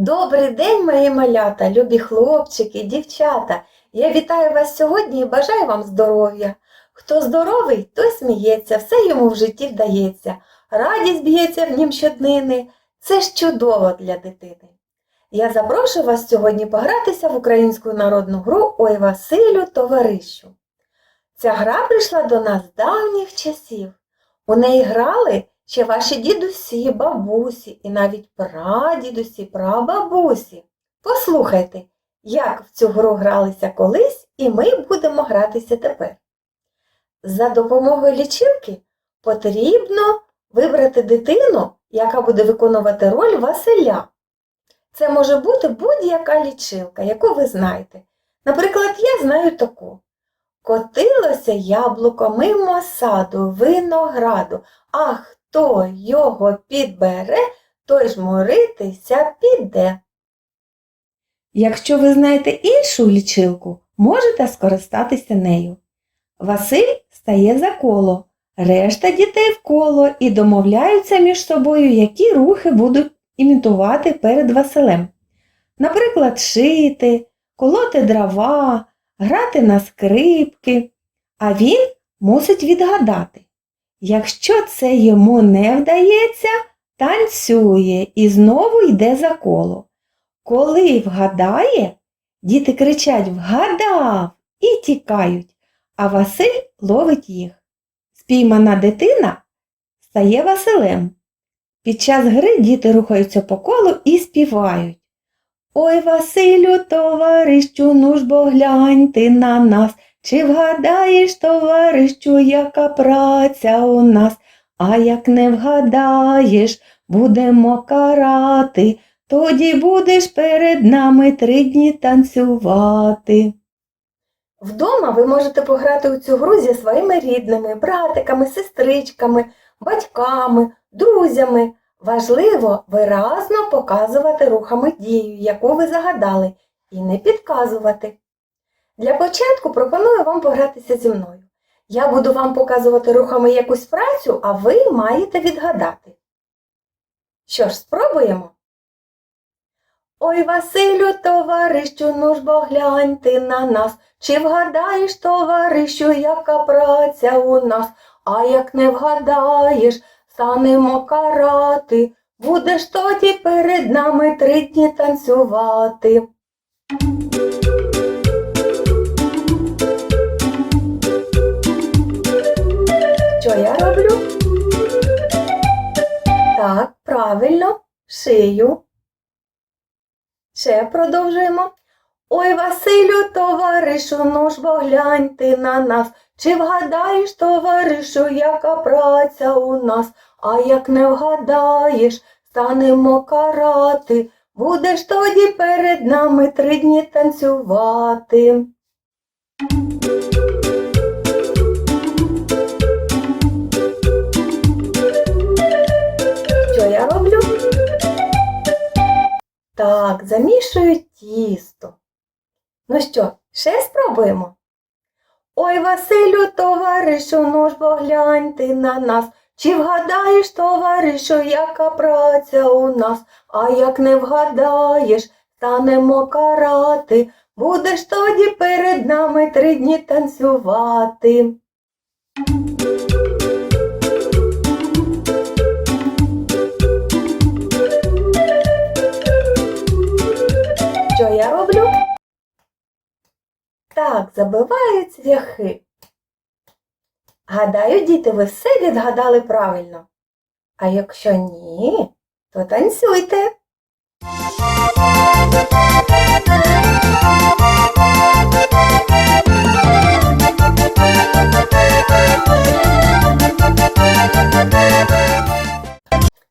Добрий день, мої малята, любі хлопчики, дівчата. Я вітаю вас сьогодні і бажаю вам здоров'я. Хто здоровий, той сміється, все йому в житті вдається. Радість б'ється в нім щоднини. Це ж чудово для дитини. Я запрошую вас сьогодні погратися в українську народну гру Ой Василю, товаришу. Ця гра прийшла до нас з давніх часів. У неї грали ще ваші дідусі, бабусі і навіть прадідусі, прабабусі. Послухайте, як в цю гру гралися колись, і ми будемо гратися тепер. За допомогою лічилки потрібно вибрати дитину, яка буде виконувати роль Василя. Це може бути будь-яка лічилка, яку ви знаєте. Наприклад, я знаю таку. Котилося яблуко мимо саду, винограду, а хто його підбере, той жмуритися піде. Якщо ви знаєте іншу лічилку, можете скористатися нею. Василь стає за коло, решта дітей в коло і домовляються між собою, які рухи будуть імітувати перед Василем. Наприклад, шити, колоти дрова, грати на скрипки, а він мусить відгадати. Якщо це йому не вдається, танцює і знову йде за коло. Коли вгадає, діти кричать Вгадав і тікають, а Василь ловить їх. Спіймана дитина стає Василем. Під час гри діти рухаються по колу і співають. Ой, Василю, товарищу, ну ж бо глянь ти на нас. Чи вгадаєш, товарищу, яка праця у нас? А як не вгадаєш, будемо карати, тоді будеш перед нами три дні танцювати. Вдома ви можете пограти у цю гру зі своїми рідними, братиками, сестричками, батьками, друзями. Важливо виразно показувати рухами дію, яку ви загадали, і не підказувати. Для початку пропоную вам погратися зі мною. Я буду вам показувати рухами якусь працю, а ви маєте відгадати. Що ж, спробуємо? Ой, Василю, товаришу, ну ж бо глянь ти на нас. Чи вгадаєш, товаришу, яка праця у нас? А як не вгадаєш, станемо карати. Будеш тоді перед нами три дні танцювати. Правильно, шию. Ще продовжуємо. Ой, Василю, товаришу, ну ж бо глянь ти на нас. Чи вгадаєш, товаришу, яка праця у нас? А як не вгадаєш, станемо карати. Будеш тоді перед нами три дні танцювати. Я роблю? Так, замішую тісто. Ну що, ще спробуємо? Ой, Василю, товаришу, ну ж бо глянь ти на нас. Чи вгадаєш, товаришу, яка праця у нас? А як не вгадаєш, станемо карати. Будеш тоді перед нами три дні танцювати. Так, забиваю цвяхи. Гадаю, діти, ви все відгадали правильно. А якщо ні, то танцюйте.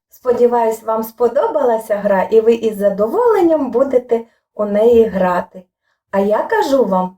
Сподіваюсь, вам сподобалася гра і ви із задоволенням будете у неї грати. А я кажу вам